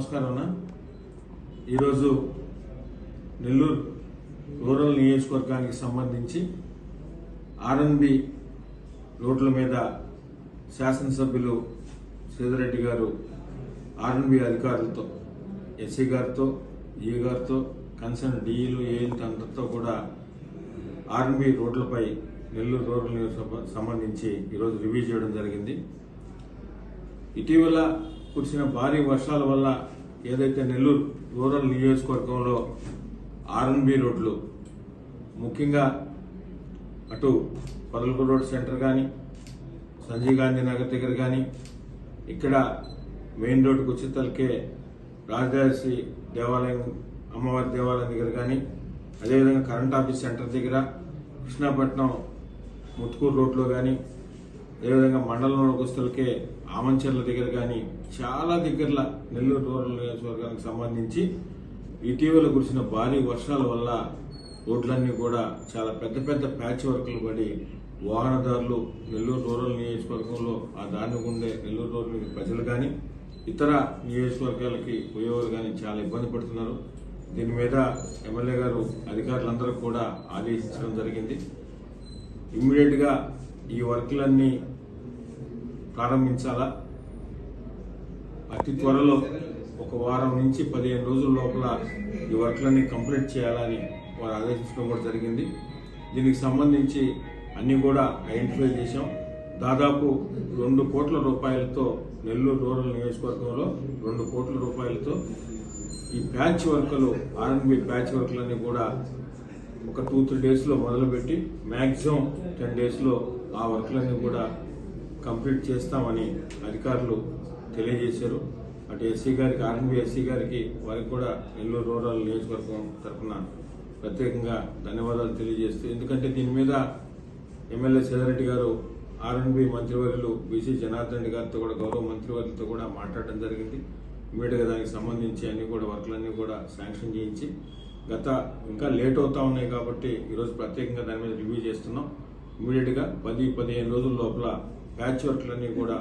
నమస్కారం అన్న. ఈరోజు నెల్లూరు రూరల్ నియోజకవర్గానికి సంబంధించి ఆర్ఎన్బి రోడ్ల మీద శాసనసభ్యులు శ్రీధరెడ్డి గారు ఆర్ఎన్బి అధికారులతో ఎస్సీ గారితో ఈ గారితో కన్సర్న్ డిఈలు ఏఎల్తో అందరితో కూడా ఆర్ఎన్బి రోడ్లపై నెల్లూరు రూరల్ నియోజకవర్గం సంబంధించి ఈరోజు రివ్యూ చేయడం జరిగింది. ఇటీవల కురిసిన భారీ వర్షాల వల్ల ఏదైతే నెల్లూరు రూరల్ నియోజకవర్గంలో ఆర్ఎన్బి రోడ్లు ముఖ్యంగా అటు పదలకూరు రోడ్ సెంటర్ కానీ సంజయ్ గాంధీ నగర్ దగ్గర కానీ ఇక్కడ మెయిన్ రోడ్డుకు వచ్చే తలకే దేవాలయం అమ్మవారి దేవాలయం దగ్గర కానీ అదేవిధంగా కరెంట్ ఆఫీస్ సెంటర్ దగ్గర కృష్ణాపట్నం ముత్కూరు రోడ్లో కానీ అదేవిధంగా మండలంలోకి వస్తులకే ఆమంచెర్ల దగ్గర కానీ చాలా దగ్గరలో నెల్లూరు రూరల్ నియోజకవర్గానికి సంబంధించి ఇటీవల కురిసిన భారీ వర్షాల వల్ల రోడ్లన్నీ కూడా చాలా పెద్ద పెద్ద ప్యాచ్ వర్కులు పడి వాహనదారులు నెల్లూరు రూరల్ నియోజకవర్గంలో ఆ దారిని ఉండే నెల్లూరు రూరల్ ప్రజలు కానీ ఇతర నియోజకవర్గాలకి పోయేవారు కానీ చాలా ఇబ్బంది పడుతున్నారు. దీని మీద ఎమ్మెల్యే గారు అధికారులందరూ కూడా ఆదేశించడం జరిగింది. ఇమ్మీడియట్గా ఈ వర్క్లన్నీ ప్రారంభించాలా? అతి త్వరలో ఒక వారం నుంచి పదిహేను రోజుల లోపల ఈ వర్క్లన్నీ కంప్లీట్ చేయాలని వారు ఆదేశించడం కూడా జరిగింది. దీనికి సంబంధించి అన్నీ కూడా ఐడెంటిఫై చేశాం. దాదాపు రెండు కోట్ల రూపాయలతో నెల్లూరు రూరల్ నియోజకవర్గంలో రెండు కోట్ల రూపాయలతో ఈ ప్యాచ్ వర్క్లు ఆర్ఎన్బి ప్యాచ్ వర్క్లన్నీ కూడా ఒక టూ త్రీ డేస్లో మొదలుపెట్టి మ్యాక్సిమం టెన్ డేస్లో ఆ వర్క్లన్నీ కూడా కంప్లీట్ చేస్తామని అధికారులు తెలియజేశారు. అటు ఎస్సీ గారికి ఆర్ఎన్బి ఎస్సీ గారికి వారికి కూడా నెల్లూరు రూరల్ నియోజకవర్గం తరఫున ప్రత్యేకంగా ధన్యవాదాలు తెలియజేస్తూ ఎందుకంటే దీని మీద ఎమ్మెల్యే సేదరెడ్డి గారు ఆర్ఎండ్బి మంత్రివర్యులు బీసీ జనార్దన్ రెడ్డి గారితో కూడా గౌరవ మంత్రివర్యులతో కూడా మాట్లాడడం జరిగింది. ఇమీడియట్గా దానికి సంబంధించి అన్ని కూడా వర్క్లన్నీ కూడా శాంక్షన్ చేయించి గత ఇంకా లేట్ అవుతా ఉన్నాయి కాబట్టి ఈరోజు ప్రత్యేకంగా దాని మీద రివ్యూ చేస్తున్నాం. ఇమీడియట్గా పది పదిహేను రోజుల లోపల ప్యాచ్ వర్క్లన్నీ కూడా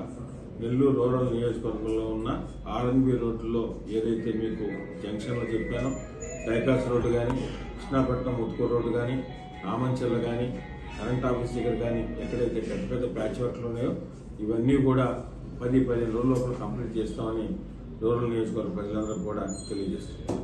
నెల్లూరు రూరల్ నియోజకవర్గంలో ఉన్న ఆర్ఎన్బి రోడ్లో ఏదైతే మీకు జంక్షన్లో చెప్పానో డైకాస్ రోడ్డు కానీ కృష్ణాపట్నం ముత్కూరు రోడ్డు కానీ ఆమంచెల్ల కానీ కరెంట్ ఆఫీస్ దగ్గర కానీ ఎక్కడైతే పెద్ద పెద్ద ప్యాచ్ వర్క్లు ఉన్నాయో ఇవన్నీ కూడా పది పదిహేను రోజుల లోపల కంప్లీట్ చేస్తామని రూరల్ నియోజకవర్గ ప్రజలందరూ కూడా తెలియజేస్తున్నారు.